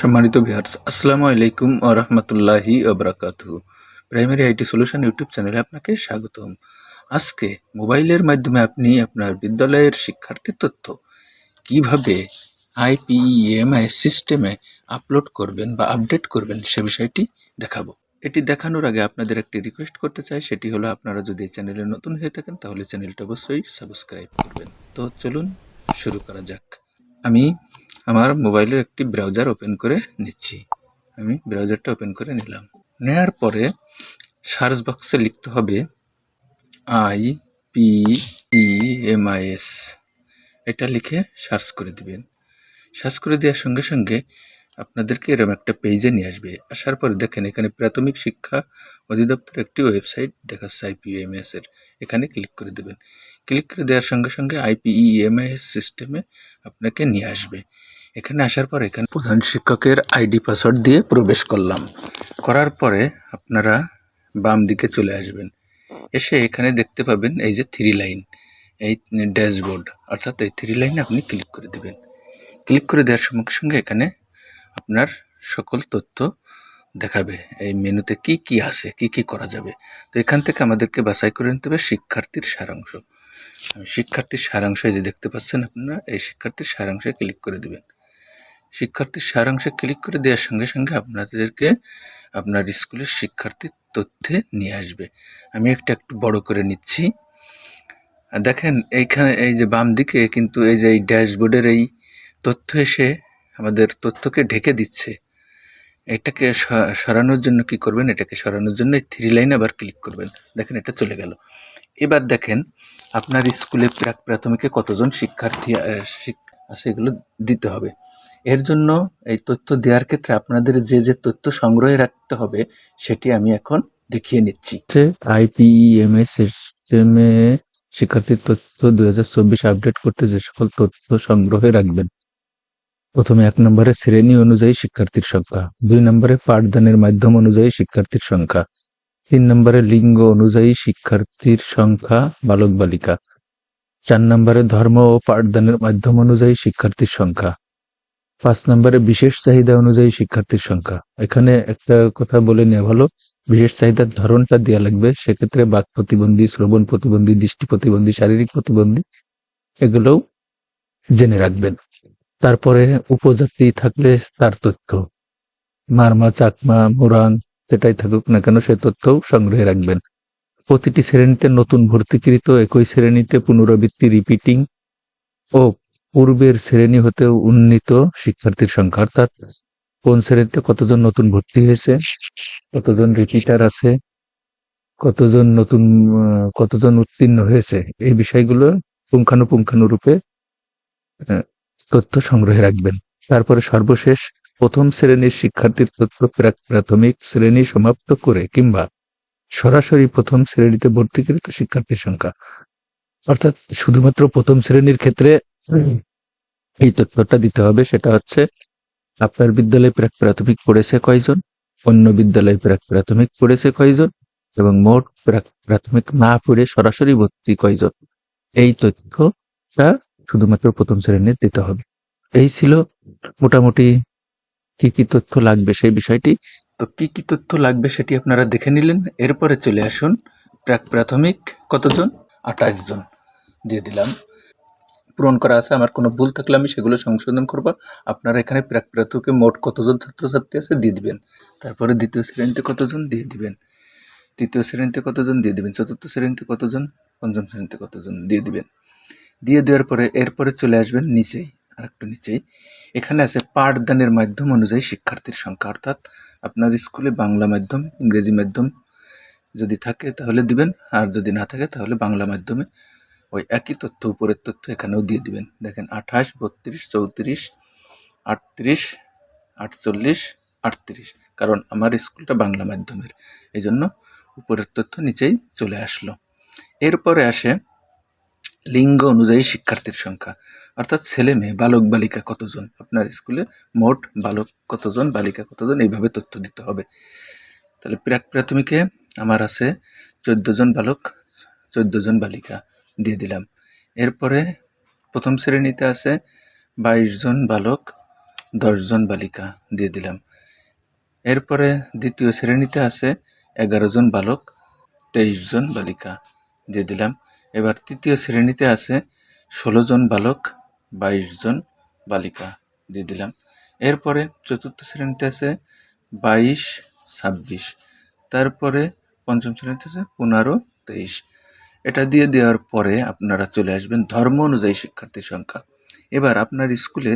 সম্মানিত ভিউয়ার্স আসসালামু আলাইকুম ও রহমতুল্লাহি ওবরাকাতুহু প্রাইমারি আইটি সলিউশন ইউটিউব চ্যানেলে আপনাকে স্বাগতম। আজকে মোবাইলের মাধ্যমে আপনি আপনার বিদ্যালয়ের শিক্ষার্থীর তথ্য কীভাবে আইপিএমআই সিস্টেমে আপলোড করবেন বা আপডেট করবেন সে বিষয়টি দেখাবো। এটি দেখানোর আগে আপনাদের একটি রিকোয়েস্ট করতে চাই, সেটি হলো আপনারা যদি এই চ্যানেলে নতুন হয়ে থাকেন, তাহলে চ্যানেলটা অবশ্যই সাবস্ক্রাইব করবেন। তো চলুন শুরু করা যাক। আমি আমার মোবাইলের একটি ব্রাউজার ওপেন করে নিচ্ছি। আমি ব্রাউজারটা ওপেন করে নিলাম। নেওয়ার পরে সার্চ বক্সে লিখতে হবে I P E M I S. এটা লিখে সার্চ করে দিবেন। সার্চ করে দেওয়ার সঙ্গে সঙ্গে আপনাদেরকে এরকম একটা পেজে নিয়ে আসবে। আসার পরে দেখেন, এখানে প্রাথমিক শিক্ষা অধিদপ্তর একটি ওয়েবসাইট দেখাচ্ছে আইপিএমএস এর। এখানে ক্লিক করে দেবেন। ক্লিক করে দেওয়ার সঙ্গে সঙ্গে আইপিইএমআইএস সিস্টেমে আপনাকে নিয়ে আসবে। এখানে আসার পর এখানে প্রধান শিক্ষকের আইডি পাসওয়ার্ড দিয়ে প্রবেশ করলাম। করার পরে আপনারা বাম দিকে চলে আসবেন। এসে এখানে দেখতে পাবেন এই যে থ্রি লাইন এই ড্যাশবোর্ড অর্থাৎ এই থ্রি লাইনে আপনি ক্লিক করে দেবেন। ক্লিক করে দেওয়ার সঙ্গে সঙ্গে এখানে আপনার সকল তথ্য দেখাবে। এই মেনুতে কি কি আছে, কি কি করা যাবে? তো এখান থেকে আমাদেরকে বাছাই করে নিতে হবে শিক্ষার্থীর সারাংশ। শিক্ষার্থীর সারাংশ যে দেখতে পাচ্ছেন আপনারা, এই শিক্ষার্থীর সারাংশে ক্লিক করে দেবেন। শিক্ষার্থীর সারাংশে ক্লিক করে দেওয়ার সঙ্গে সঙ্গে আপনাদেরকে আপনার স্কুলের শিক্ষার্থীর তথ্যে নিয়ে আসবে। আমি একটা একটু বড় করে নিচ্ছি। দেখেন এইখানে এই যে বাম দিকে কিন্তু এই যে এই ড্যাশবোর্ডের এই তথ্য এসে আমাদের তথ্যকে ঢেকে দিচ্ছে। এটাকে সরানোর জন্য কি করবেন? এটাকে সরানোর জন্য থ্রি লাইন আবার ক্লিক করবেন। দেখেন এটা চলে গেল। এবার দেখেন আপনার স্কুলে প্রাক প্রাথমিকে কতজন শিক্ষার্থী আছে এগুলো দিতে হবে। এর জন্য এই তথ্য দেওয়ার ক্ষেত্রে আপনাদের যে যে তথ্য সংগ্রহে রাখতে হবে সেটি আমি এখন দেখিয়ে নিচ্ছি। আইপিএমএস সিস্টেমে শিক্ষার্থীর তথ্য দুই হাজার চব্বিশ আপডেট করতে যে সকল তথ্য সংগ্রহে রাখবেন। প্রথমে এক নম্বরে শ্রেণি অনুযায়ী শিক্ষার্থীর সংখ্যা, দুই নম্বরে পাঠদানের মাধ্যম অনুযায়ী শিক্ষার্থীর সংখ্যা, তিন নম্বরে লিঙ্গ অনুযায়ী শিক্ষার্থীর সংখ্যা, বালক, বালিকা, চার নম্বরে ধর্ম ও পাঠদানের মাধ্যম অনুযায়ী শিক্ষার্থীর সংখ্যা, পাঁচ নম্বরে বিশেষ চাহিদা অনুযায়ী শিক্ষার্থীর সংখ্যা। এখানে একটা কথা বলে নেওয়া ভালো বিশেষ চাহিদার ধরনটা দেওয়া লাগবে, সেক্ষেত্রে বাক প্রতিবন্ধী, শ্রবণ প্রতিবন্ধী, দৃষ্টি প্রতিবন্ধী, শারীরিক প্রতিবন্ধী, এগুলোও জেনে রাখবেন। তারপরে উপজাতি থাকলে তার তথ্য। মারমা, চাকমা মুরাং যেটাই থাকুক না কেন সে তথ্যও সংগ্রহে রাখবেন। প্রতিটি শ্রেণীতে নতুন ভর্তিকৃত একই শ্রেণীতে পুনরাবৃত্তি, রিপিটিং ও পূর্বের শ্রেণি হতে উন্নীত শিক্ষার্থীর সংখ্যা, অর্থাৎ কোন শ্রেণীতে কতজন নতুন ভর্তি হয়েছে, কতজন রিপিটার আছে, কতজন নতুন কতজন উত্তীর্ণ হয়েছে, এই বিষয়গুলো পুঙ্খানুপুঙ্খানুরূপে তথ্য সংগ্রহে রাখবেন। তারপরে সর্বশেষ, প্রথম শ্রেণির শিক্ষার্থীর তথ্য প্রাথমিক শ্রেণি সমাপ্ত করে কিংবা সরাসরি প্রথম শ্রেণীতে ভর্তিকৃত শিক্ষার্থীর সংখ্যা। অর্থাৎ শুধুমাত্র প্রথম শ্রেণির ক্ষেত্রে এই তথ্যটা দিতে হবে, সেটা হচ্ছে আপনার বিদ্যালয়ে প্রাক প্রাথমিক পড়েছে কয়জন, অন্য বিদ্যালয়ে প্রাক প্রাথমিক পড়েছে কয়জন এবং মোট প্রাক প্রাথমিক না পড়ে সরাসরি ভর্তি কয়জন। এই তথ্যটা শুধুমাত্র প্রথম শ্রেণির দিতে হবে। এই ছিল মোটামুটি কি কি তথ্য লাগবে সেই বিষয়টি। তো কি কি তথ্য লাগবে সেটি আপনারা দেখে নিলেন। এরপরে চলে আসুন। প্রাক প্রাথমিক কতজন? আঠাশ জন দিয়ে দিলাম। পূরণ করা আছে, আমার কোনো ভুল থাকলে আমি সেগুলো সংশোধন করব। আপনারা এখানে প্রাক প্রাথমিকে মোট কতজন ছাত্রছাত্রী আছে দিয়ে দিবেন। তারপরে দ্বিতীয় শ্রেণীতে কতজন দিয়ে দিবেন। তৃতীয় শ্রেণীতে কতজন দিয়ে দিবেন। চতুর্থ শ্রেণীতে কতজন? পঞ্চম শ্রেণীতে কতজন দিয়ে দিবেন। দিয়ে দেওয়ার পরে এরপরে চলে আসবেন নিচেই আর একটু নিচেই। এখানে আছে পাঠদানের মাধ্যম অনুযায়ী শিক্ষার্থীর সংখ্যা, অর্থাৎ আপনার স্কুলে বাংলা মাধ্যম, ইংরেজি মাধ্যম যদি থাকে তাহলে দিবেন, আর যদি না থাকে তাহলে বাংলা মাধ্যমে ওই একই তথ্য, উপরের তথ্য এখানেও দিয়ে দিবেন। দেখেন, আঠাশ, বত্রিশ, চৌত্রিশ, আটত্রিশ, আটচল্লিশ, আটত্রিশ, কারণ আমার স্কুলটা বাংলা মাধ্যমের। এই জন্য উপরের তথ্য নিচেই চলে আসলো। এরপরে আসে লিঙ্গ অনুযায়ী শিক্ষার্থীর সংখ্যা। অর্থাৎ ছেলে মেয়ে, বালক, বালিকা কতজন? আপনার স্কুলে মোট বালক কতজন, বালিকা কতজন? এইভাবে তথ্য দিতে হবে। তাহলে প্রাক প্রাথমিকে আমার আছে জন বালক জন বালিকা দিয়ে দিলাম। এরপরে প্রথম শ্রেণীতে আছে বাইশ জন বালক দশজন বালিকা দিয়ে দিলাম। এরপরে দ্বিতীয় শ্রেণীতে আছে এগারো জন বালক, তেইশ জন বালিকা দিয়ে দিলাম। এবার তৃতীয় শ্রেণীতে আছে ষোলো জন বালক, বাইশ জন বালিকা, দিয়ে দিলাম। এরপরে চতুর্থ শ্রেণীতে আছে বাইশ, ছাব্বিশ। তারপরে পঞ্চম শ্রেণীতে আছে পনেরো, তেইশ। এটা দিয়ে দেওয়ার পরে আপনারা চলে আসবেন ধর্ম অনুযায়ী শিক্ষার্থীর সংখ্যা। এবার আপনার স্কুলে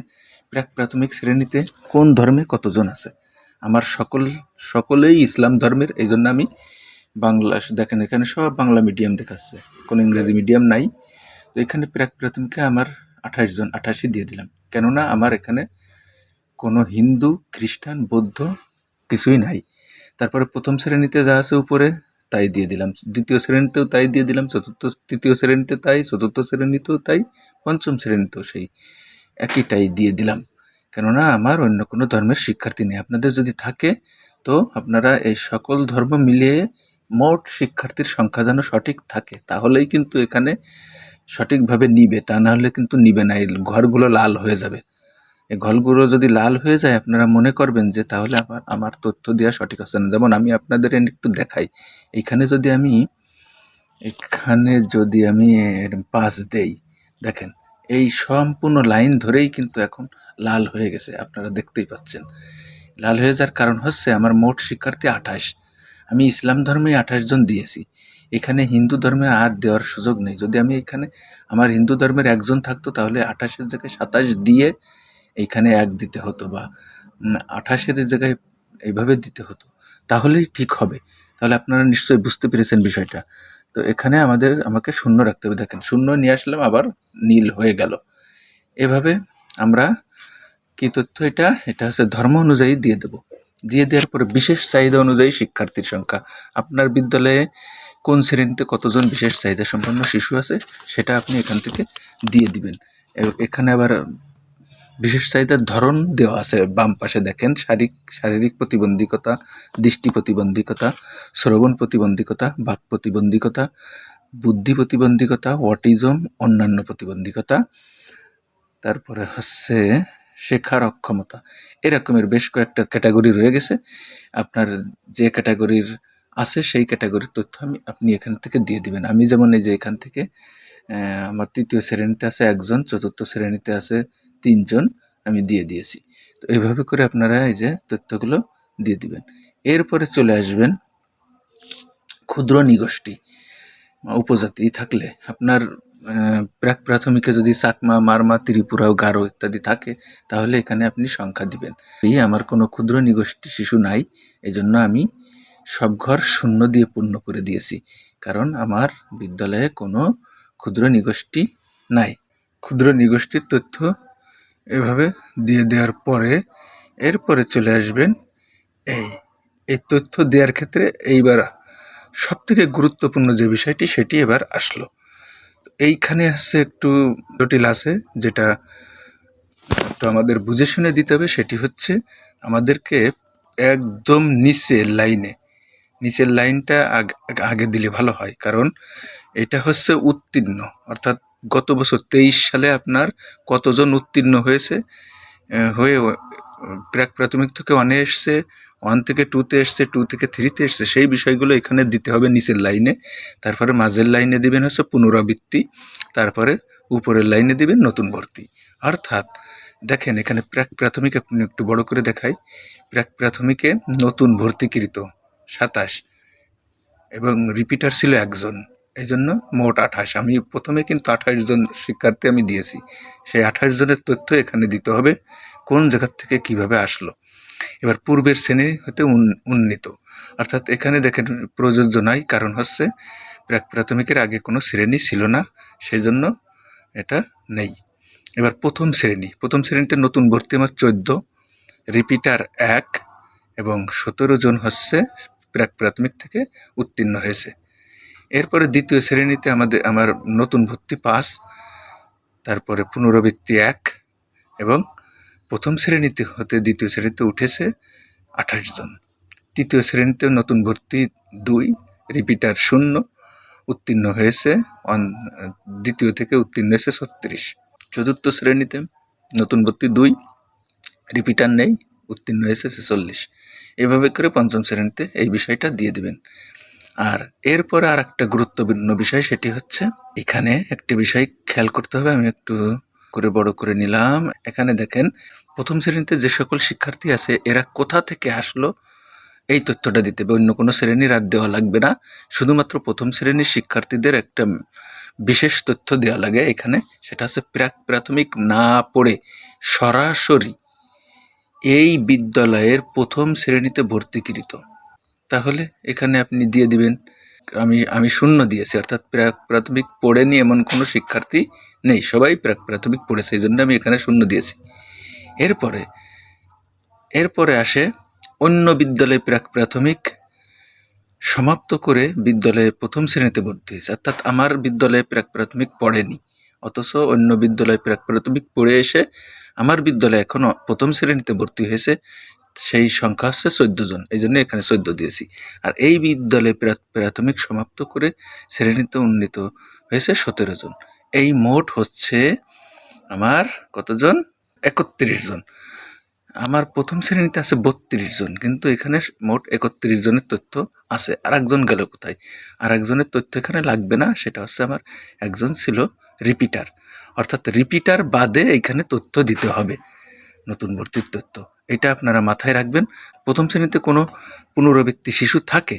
প্রাক প্রাথমিক শ্রেণীতে কোন ধর্মে কতজন আছে? আমার সকল, সকলেই ইসলাম ধর্মের এই জন্য আমি বাংলা দেখেন, এখানে সব বাংলা মিডিয়াম দেখাচ্ছে। কোনো ইংরেজি মিডিয়াম নাই। তো এখানে প্রাক প্রাথমিকে আমার আঠাশ জন, আঠাশই দিয়ে দিলাম। কেননা আমার এখানে কোনো হিন্দু, খ্রিস্টান, বৌদ্ধ কিছুই নাই। তারপরে প্রথম শ্রেণীতে যা আছে উপরে, তাই দিয়ে দিলাম। দ্বিতীয় শ্রেণীতেও তাই দিয়ে দিলাম। চতুর্থ, তৃতীয় শ্রেণীতে তাই, চতুর্থ শ্রেণীতেও তাই, পঞ্চম শ্রেণীতেও সেই একইটাই দিয়ে দিলাম। কেননা আমার অন্য কোনো ধর্মের শিক্ষার্থী নেই। আপনাদের যদি থাকে, তো আপনারা এই সকল ধর্ম মিলিয়ে মোট শিক্ষার্থীর সংখ্যা যেন সঠিক থাকে, তাহলেই কিন্তু এখানে সঠিকভাবে নিবে, তা না হলে কিন্তু নিবে না, এই ঘরগুলো লাল হয়ে যাবে। এই ঘরগুলো যদি লাল হয়ে যায়, আপনারা মনে করবেন যে তাহলে আমার আমার তথ্য দেওয়া সঠিক হচ্ছে না। যেমন আমি আপনাদের একটু দেখাই, এখানে যদি আমি, এখানে যদি আমি পাস দেই, দেখেন, এই সম্পূর্ণ লাইন ধরেই কিন্তু এখন লাল হয়ে গেছে, আপনারা দেখতেই পাচ্ছেন। লাল হয়ে যাওয়ার কারণ হচ্ছে আমার মোট শিক্ষার্থী আঠাশ আমি ইসলাম ধর্মে আঠাশ জন দিয়েছি। এখানে হিন্দু ধর্মে আর দেওয়ার সুযোগ নেই। যদি আমি এখানে আমার হিন্দু ধর্মের একজন থাকতো, তাহলে আঠাশের জায়গায় সাতাশ দিয়ে এইখানে এক দিতে হতো বা আঠাশের জায়গায় এইভাবে দিতে হতো। তাহলেই ঠিক হবে। তাহলে আপনারা নিশ্চয়ই বুঝতে পেরেছেন বিষয়টা। তো এখানে আমাদের, আমাকে শূন্য রাখতে হবে। দেখেন, শূন্য নিয়ে আসলাম, আবার নীল হয়ে গেল। এভাবে আমরা কি তথ্য এটা? এটা হচ্ছে ধর্ম অনুযায়ী দিয়ে দেব। দিয়ে দেওয়ার পরে বিশেষ চাহিদা অনুযায়ী শিক্ষার্থীর সংখ্যা। আপনার বিদ্যালয়ে কোন শ্রেণীতে কতজন বিশেষ চাহিদা সম্পন্ন শিশু আছে, সেটা আপনি এখান থেকে দিয়ে দিবেন। এখানে আবার বিশেষ চাহিদার ধরন দেওয়া আছে। বাম পাশে দেখেন, শারীরিক শারীরিক প্রতিবন্ধকতা, দৃষ্টি প্রতিবন্ধকতা, শ্রবণ প্রতিবন্ধকতা বাক প্রতিবন্ধকতা, বুদ্ধি প্রতিবন্ধকতা, অটিজম, অন্যান্য প্রতিবন্ধকতা। তারপরে হচ্ছে শেখার অক্ষমতা। এরকমের বেশ কয়েকটা ক্যাটাগরি রয়ে গেছে। আপনার যে ক্যাটাগরির আছে সেই ক্যাটাগরির তথ্য আমি, আপনি এখান থেকে দিয়ে দিবেন। আমি যেমন এই যে এখান থেকে আমার তৃতীয় শ্রেণীতে আছে একজন, চতুর্থ শ্রেণীতে আছে তিনজন, আমি দিয়ে দিয়েছি। তো এইভাবে করে আপনারা এই যে তথ্যগুলো দিয়ে দিবেন। এরপরে চলে আসবেন ক্ষুদ্র নিগোষ্ঠী, উপজাতি থাকলে। আপনার প্রাক প্রাথমিকে যদি চাকমা মারমা, ত্রিপুরা গারো ইত্যাদি থাকে, তাহলে এখানে আপনি সংখ্যা দিবেন। এই আমার কোনো ক্ষুদ্র নিগোষ্ঠী শিশু নাই এই জন্য আমি সব ঘর শূন্য দিয়ে পূর্ণ করে দিয়েছি। কারণ আমার বিদ্যালয়ে কোনো ক্ষুদ্র নিগোষ্ঠী নাই। ক্ষুদ্র নিগোষ্ঠীর তথ্য এভাবে দিয়ে দেওয়ার পরে, এরপরে চলে আসবেন এই এই তথ্য দেওয়ার ক্ষেত্রে এইবার সব থেকে গুরুত্বপূর্ণ যে বিষয়টি, সেটি এবার আসলো। এইখানে হচ্ছে একটু জটিল আছে, যেটা একটু আমাদের বুঝে শুনে দিতে হবে, সেটি হচ্ছে আমাদেরকে একদম নিচের লাইনে, নিচের লাইনটা আগ- দিলে ভালো হয়, কারণ এটা হচ্ছে উত্তীর্ণ। অর্থাৎ গত বছর তেইশ সালে আপনার কতজন উত্তীর্ণ হয়েছে? হয়ে প্রাক প্রাথমিক থেকে ওয়ানে এসছে ওয়ান থেকে টুতে এসছে টু থেকে থ্রিতে এসছে, সেই বিষয়গুলো এখানে দিতে হবে নিচের লাইনে। তারপরে মাঝের লাইনে দিবেন হচ্ছে পুনরাবৃত্তি, তারপরে উপরের লাইনে দিবেন নতুন ভর্তি। অর্থাৎ দেখেন এখানে প্রাক প্রাথমিক আপনি একটু বড় করে দেখাই। প্রাক প্রাথমিকে নতুন ভর্তিকৃত সাতাশ এবং রিপিটার ছিল একজন। এই জন্য মোট আঠাশ। আমি প্রথমে কিন্তু আঠাশ জন শিক্ষার্থী আমি দিয়েছি। সেই আঠাশ জনের তথ্য এখানে দিতে হবে, কোন জায়গার থেকে কীভাবে আসলো। এবার পূর্বের শ্রেণি হতে উন- উন্নীত। অর্থাৎ এখানে দেখেন প্রযোজ্য নয় কারণ হচ্ছে প্রাক প্রাথমিকের আগে কোনো শ্রেণি ছিল না সেই জন্য এটা নেই। এবার প্রথম শ্রেণি, প্রথম শ্রেণীতে নতুন ভর্তি আমার চোদ্দ, রিপিটার এক এবং সতেরো জন হচ্ছে প্রাক প্রাথমিক থেকে উত্তীর্ণ হয়েছে। এরপরে দ্বিতীয় শ্রেণীতে আমাদের, আমার নতুন ভর্তি পাস, তারপরে পুনরাবৃত্তি এক এবং প্রথম শ্রেণীতে হতে দ্বিতীয় শ্রেণীতে উঠেছে আঠাশ জন। তৃতীয় শ্রেণীতে নতুন ভর্তি দুই, রিপিটার শূন্য, উত্তীর্ণ হয়েছে অন- দ্বিতীয় থেকে উত্তীর্ণ হয়েছে ছত্রিশ। চতুর্থ শ্রেণীতে নতুন ভর্তি দুই, রিপিটার নেই, উত্তীর্ণ হয়েছে ছেচল্লিশ। এভাবে করে পঞ্চম শ্রেণীতে এই বিষয়টা দিয়ে দেবেন। আর এরপরে আর একটা গুরুত্বপূর্ণ বিষয় সেটি হচ্ছে, এখানে একটি বিষয় খেয়াল করতে হবে, আমি একটু করে, বড় করে নিলাম। এখানে দেখেন, প্রথম শ্রেণীতে যে সকল শিক্ষার্থী আছে, এরা কোথা থেকে আসলো, এই তথ্যটা দিতে হবে। অন্য কোনো শ্রেণির আর দেওয়া লাগবে না। শুধুমাত্র প্রথম শ্রেণির শিক্ষার্থীদের একটা বিশেষ তথ্য দেওয়া লাগে এখানে। সেটা হচ্ছে প্রাক প্রাথমিক না পড়ে সরাসরি এই বিদ্যালয়ের প্রথম শ্রেণীতে ভর্তিকৃত। তাহলে এখানে আপনি দিয়ে দিবেন আমি আমি শূন্য দিয়েছি, অর্থাৎ প্রাক প্রাথমিক পড়েনি এমন কোনো শিক্ষার্থী নেই, সবাই প্রাক প্রাথমিক পড়েছে, এই জন্য আমি এখানে শূন্য দিয়েছি। এরপরে এরপরে আসে অন্য বিদ্যালয়ে প্রাক প্রাথমিক সমাপ্ত করে বিদ্যালয়ে প্রথম শ্রেণীতে ভর্তি হয়েছে, অর্থাৎ আমার বিদ্যালয়ে প্রাক প্রাথমিক পড়েনি, অথচ অন্য বিদ্যালয়ে প্রাক প্রাথমিক পড়ে এসে আমার বিদ্যালয়ে এখনও প্রথম শ্রেণীতে ভর্তি হয়েছে সেই সংখ্যা হচ্ছে চোদ্দ জন। এই জন্য এখানে চোদ্দ দিয়েছি। আর এই বিদ্যালয়ে প্রা- প্রাথমিক সমাপ্ত করে শ্রেণীতে উন্নীত হয়েছে সতেরো জন। এই মোট হচ্ছে আমার কতজন? একত্রিশ জন। আমার প্রথম শ্রেণীতে আছে বত্রিশ জন, কিন্তু এখানে মোট একত্রিশ জনের তথ্য আছে। আর একজন গেল কোথায়? আর একজনের তথ্য এখানে লাগবে না, সেটা হচ্ছে আমার একজন ছিল রিপিটার। অর্থাৎ রিপিটার বাদে এখানে তথ্য দিতে হবে। নতুন ভর্তির তথ্য। এটা আপনারা মাথায় রাখবেন। প্রথম শ্রেণীতে কোনো পুনরাবৃত্তি শিশু থাকে,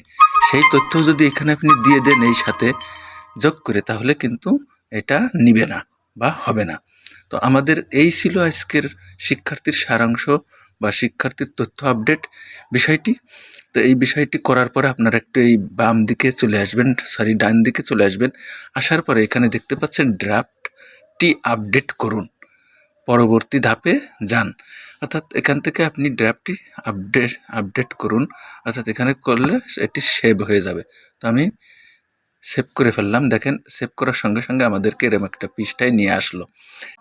সেই তথ্য যদি এখানে আপনি দিয়ে দেন এই সাথে যোগ করে, তাহলে কিন্তু এটা নিবে না বা হবে না। তো আমাদের এই ছিল আজকের শিক্ষার্থীর সারাংশ বা শিক্ষার্থীর তথ্য আপডেট বিষয়টি। তো এই বিষয়টি করার পরে আপনারা একটু এই বাম দিকে চলে আসবেন, সরি, ডান দিকে চলে আসবেন। আসার পরে এখানে দেখতে পাচ্ছেন ড্রাফটটি আপডেট করুন। পরবর্তী ধাপে যান। অর্থাৎ এখান থেকে আপনি ড্রাফটটি আপডেট আপডেট করুন। অর্থাৎ এখানে করলে এটি সেভ হয়ে যাবে। তো আমি সেভ করে ফেললাম। দেখেন, সেভ করার সঙ্গে সঙ্গে আমাদেরকে এরকম একটা পৃষ্ঠায় নিয়ে আসলো।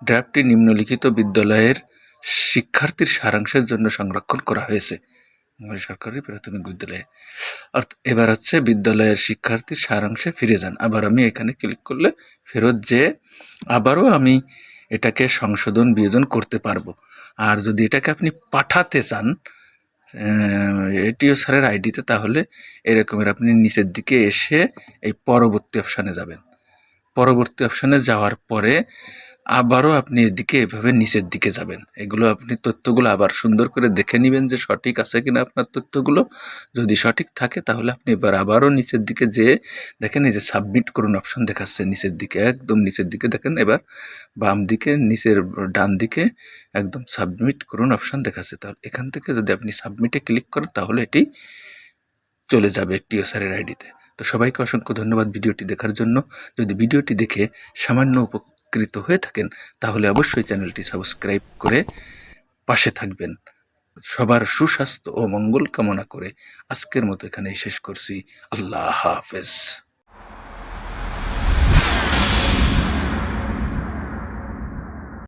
ড্রাফটটি নিম্নলিখিত বিদ্যালয়ের শিক্ষার্থীর সারাংশের জন্য সংরক্ষণ করা হয়েছে। সরকারি প্রাথমিক বিদ্যালয়ে। অর্থাৎ এবার হচ্ছে বিদ্যালয়ের শিক্ষার্থীর সারাংশে ফিরে যান। আবার আমি এখানে ক্লিক করলে ফেরত যে আবারও আমি এটাকে সংশোধন, বিয়োজন করতে পারব। আর যদি এটাকে আপনি পাঠাতে চান এটিও স্যারের আইডিতে, তাহলে এরকমের আপনি নিচের দিকে এসে এই পরবর্তী অপশানে যাবেন। পরবর্তী অপশানে যাওয়ার পরে আবারও আপনি এদিকে এভাবে নিচের দিকে যাবেন। এগুলো আপনি তথ্যগুলো আবার সুন্দর করে দেখে নেবেন যে সঠিক আছে কিনা আপনার তথ্যগুলো। যদি সঠিক থাকে তাহলে আপনি এবার আবারও নিচের দিকে যেয়ে দেখেন এই যে সাবমিট করুন অপশন দেখাচ্ছে নিচের দিকে, একদম নিচের দিকে দেখেন। এবার বাম দিকে, নিচের ডান দিকে একদম সাবমিট করুন অপশন দেখাচ্ছে। তাহলে এখান থেকে যদি আপনি সাবমিটে ক্লিক করেন তাহলে এটি চলে যাবে টিও স্যারের আইডিতে তো। সবাইকে অসংখ্য ধন্যবাদ ভিডিওটি দেখার জন্য। যদি ভিডিওটি দেখে সামান্য উপকৃত হয়ে থাকেন, তাহলে অবশ্যই চ্যানেলটি সাবস্ক্রাইব করে পাশে থাকবেন। সবার সুস্বাস্থ্য ও মঙ্গল কামনা করে আজকের মতো এখানেই শেষ করছি। আল্লাহ হাফেজ।